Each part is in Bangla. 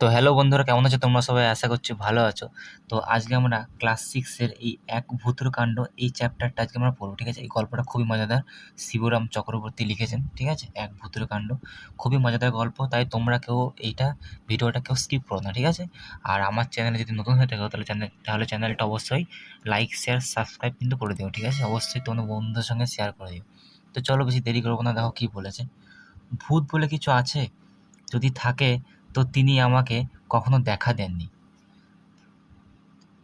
তো হ্যালো বন্ধুরা, কেমন আছো? তোমরা সবাই আশা করছি ভালো আছো। তো আজকে আমরা ক্লাস সিক্সের এই এক ভূতের কাণ্ড এই চ্যাপ্টারটা আজকে আমরা পড়ব, ঠিক আছে? এই গল্পটা খুবই মজাদার। শিবরাম চক্রবর্তী লিখেছেন, ঠিক আছে? এক ভূতের কাণ্ড খুবই মজাদার গল্প, তাই তোমরা কেউ এইটা ভিডিওটা কেউ স্কিপ করো না, ঠিক আছে? আর আমার চ্যানেলে যদি নতুন হয়ে থাকো, তাহলে চ্যানেল তাহলে চ্যানেলটা অবশ্যই লাইক শেয়ার সাবস্ক্রাইব কিন্তু করে দিও, ঠিক আছে? অবশ্যই তোমার বন্ধুদের সঙ্গে শেয়ার করে দিও। তো চলো বেশি দেরি করব না, দেখো কী বলেছে। ভূত বলে কিছু আছে? যদি থাকে তো তিনি আমাকে কখনো দেখা দেননি।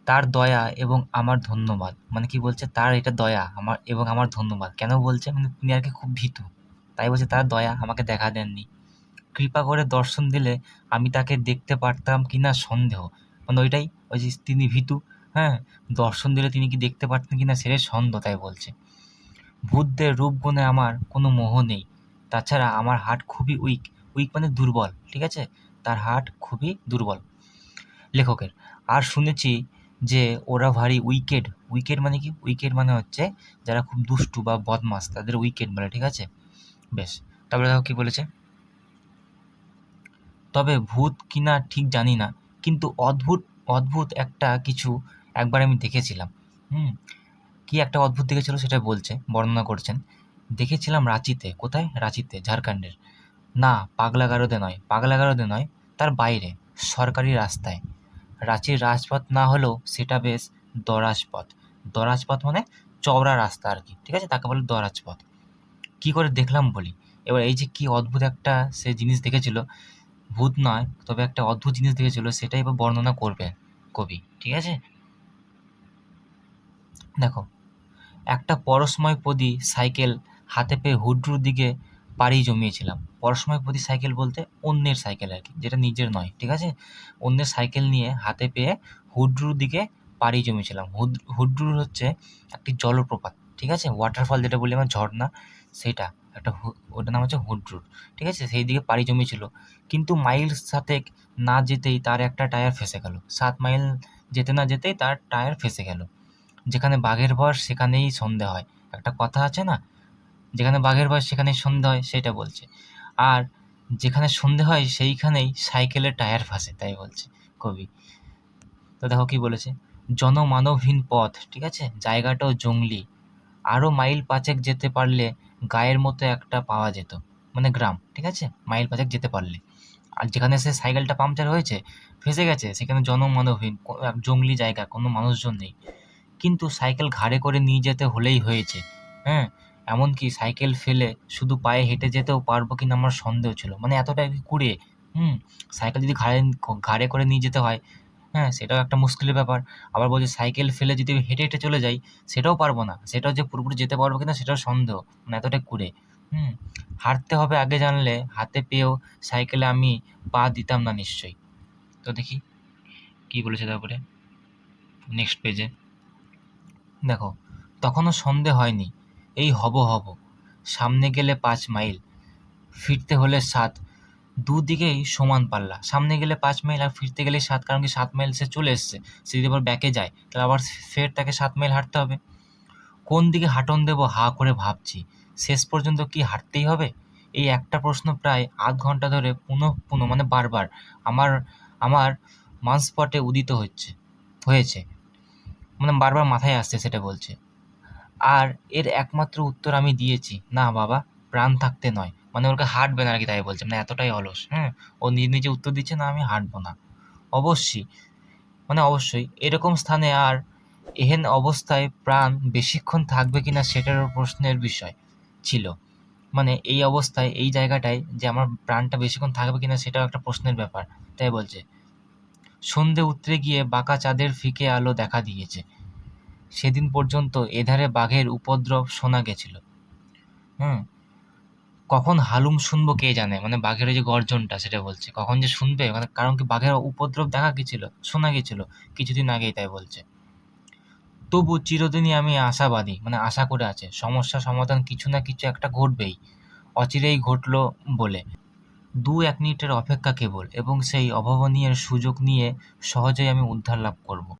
তার দয়া এবং আমার ধন্যবাদ। মানে কি বলছে? তার এটা দয়া, আমার এবং আমার ধন্যবাদ। কেন বলছে? মানে তিনি আর কি খুব ভীতু। তাই বলছে, তার দয়া আমাকে দেখা দেননি। কৃপা করে দর্শন দিলে আমি তাকে দেখতে পারতাম কি না সন্দেহ। মানে ওইটাই, ওই যে তিনি ভীতু হ্যাঁ? দর্শন দিলে তিনি কি দেখতে পারতেন কি না সেটাই সন্দেহ তাই বলছে। বুদ্ধের রূপ গুণে আমার কোনো মোহ নেই। তাছাড়া আমার হার্ট খুবই উইক। উইক মানে দুর্বল, ঠিক আছে? তার হার্ট খুবই দুর্বল লেখকের। আর শুনেছি যে ওরা ভারী উইকেড উইকেড মানে কি? উইকেড মানে হচ্ছে যারা খুব দুষ্টু বা বদমাস তাদের উইকেড বলে, ঠিক আছে? বেশ, তারপরে দেখো কী বলেছে? তবে ভূত কিনা ঠিক জানি না, কিন্তু অদ্ভুত অদ্ভুত একটা কিছু একবার আমি দেখেছিলাম। হুম, কি একটা অদ্ভুত দেখেছিল সেটা বলছে, বর্ণনা করছেন। দেখেছিলাম রাঁচিতে, কোথায়? রাঁচিতে, ঝাড়খণ্ডের। না, পাগলাগারদে নয় পাগলাগারদে নয় তার বাইরে, সরকারি রাস্তায়। রাঁচির রাজপথ না হলেও সেটা বেশ দরাজ পথ দরাজ পথ মানে চওড়া রাস্তা আর কি, ঠিক আছে? তাকে বলে দরাজ পথ কী করে দেখলাম বলি? এবার এই যে কি অদ্ভুত একটা সে জিনিস দেখেছিল, ভূত নয়, তবে একটা অদ্ভুত জিনিস দেখেছিল, সেটাই এবার বর্ণনা করবে কবি, ঠিক আছে? দেখো, একটা পরশময় পদি সাইকেল হাতে পেয়ে হুড্রুর দিকে পাড়ি জমিয়েছিলাম। পরশময় প্রতি সাইকেল বলতে অন্যের সাইকেল আর কি, যেটা নিজের নয়, ঠিক আছে? অন্যের সাইকেল নিয়ে হাতে পেয়ে হুড্রুর দিকে পাড়ি জমিয়েছিলাম। হুড, হুড্রুর হচ্ছে একটি জলপ্রপাত, ঠিক আছে? ওয়াটারফল যেটা বলি আমার, ঝর্ণা, সেটা একটা ওটার নাম হচ্ছে হুড্রুর, ঠিক আছে? সেই দিকে পাড়ি জমিয়েছিল। কিন্তু মাইল সাতেক না যেতেই তার একটা টায়ার ফেসে গেল। সাত মাইল যেতে না যেতেই তার টায়ার ফেসে গেল। যেখানে বাঘের ভর সেখানেই সন্ধে হয়। একটা কথা আছে না? যেখানে বাঘের ভয় সেখানে সন্ধে হয় সেটা বলছে। আর যেখানে সন্ধে হয়, সেইখানেই সাইকেলের টায়ার ফাঁসে, তাই বলছে কবি। তো দেখো কি বলেছে, জনমানবহীন পথ, ঠিক আছে? জায়গাটাও জঙ্গলি। আরও মাইল পাঁচেক যেতে পারলে গায়ের মতো একটা পাওয়া যেত মানে গ্রাম, ঠিক আছে? মাইল পাঁচেক যেতে পারলে। আর যেখানে সে সাইকেলটা পাংচার হয়েছে, ফেসে গেছে, সেখানে জনমানবহীন জঙ্গলি জায়গা, কোনো মানুষজন নেই। কিন্তু সাইকেল ঘাড়ে করে নিয়ে যেতে হলেই হয়েছে হ্যাঁ? এমনকি সাইকেল ফেলে শুধু পায়ে হেঁটে যেতেও পারব কিনা আমার সন্দেহ ছিল। মানে এতটা কি কুড়ে? হুম, সাইকেল যদি ঘাড়ে ঘাড়ে করে নিয়ে যেতে হয় হ্যাঁ সেটাও একটা মুশকিলের ব্যাপার। আবার বলছে সাইকেল ফেলে যদি হেঁটে হেঁটে চলে যাই, সেটাও পারব না। সেটাও যে পুরোপুরি যেতে পারব কিনা সেটাও সন্দেহ। মানে এতটা কুড়ে। হুম, হাঁটতে হবে আগে জানলে হাতে পেয়েও সাইকেলে আমি পা দিতাম না নিশ্চয়ই। তো দেখি কী বলেছে তারপরে নেক্সট পেজে। দেখো তখনও সন্দেহ হয়নি। এই হব হব। সামনে গেলে পাঁচ মাইল, ফিরতে হলে সাত। দুদিকেই সমান পাল্লা। সামনে গেলে পাঁচ মাইল আর ফিরতে গেলে সাত, কারণ কি সাত মাইল সে চলে এসছে। সে যদি আবার ব্যাকে যায়, তাহলে আবার ফের তাকে সাত মাইল হাঁটতে হবে। কোন দিকে হাঁটন দেবো, হা করে ভাবছি। শেষ পর্যন্ত কি হাঁটতেই হবে? এই একটা প্রশ্ন প্রায় আধ ঘণ্টা ধরে পুনঃ পুনঃ মানে বারবার আমার আমার মানস্পটে উদিত হচ্ছে, হয়েছে। মানে বারবার মাথায় আসছে, সেটা বলছে। আর এর একমাত্র উত্তর আমি দিয়েছি। না বাবা, প্রাণ থাকতে নয়। মানে ওকে হাঁটবে না আর কি, তাই বলছে। মানে এতটাই অলস হ্যাঁ? ও নিজে নিজে উত্তর দিচ্ছে, না আমি হাঁটবো না। অবশ্যই মানে অবশ্যই, এরকম স্থানে আর এহেন অবস্থায় প্রাণ বেশিক্ষণ থাকবে কি না সেটারও প্রশ্নের বিষয় ছিল। মানে এই অবস্থায়, এই জায়গাটায় যে আমার প্রাণটা বেশিক্ষণ থাকবে কিনা সেটাও একটা প্রশ্নের ব্যাপার, তাই বলছে। সন্ধে উতরে গিয়ে বাঁকা চাঁদের ফিকে আলো দেখা দিয়েছে। সেদিন পর্যন্ত এধারে বাঘের উপদ্রব শোনা গেছিল। হুম? কখন হালুম শুনব কে জানে? মানে বাঘের ওই যে গর্জনটা সেটা বলছে। কখন যে শুনবে? মানে কারণ কি বাঘের উপদ্রব দেখা গেছিল, শোনা গেছিল কিছুদিন আগেই তাই বলছে। তবু চিরদিনই আমি আশাবাদী মানে আশা করে আছে, সমস্যা সমাধান কিছু না কিছু একটা ঘটবেই, অচিরেই ঘটলো বলে। দু এক মিনিটের অপেক্ষা কেবল, এবং সেই অভাবনীয় সুযোগ নিয়ে সহজেই আমি উদ্ধার লাভ করব।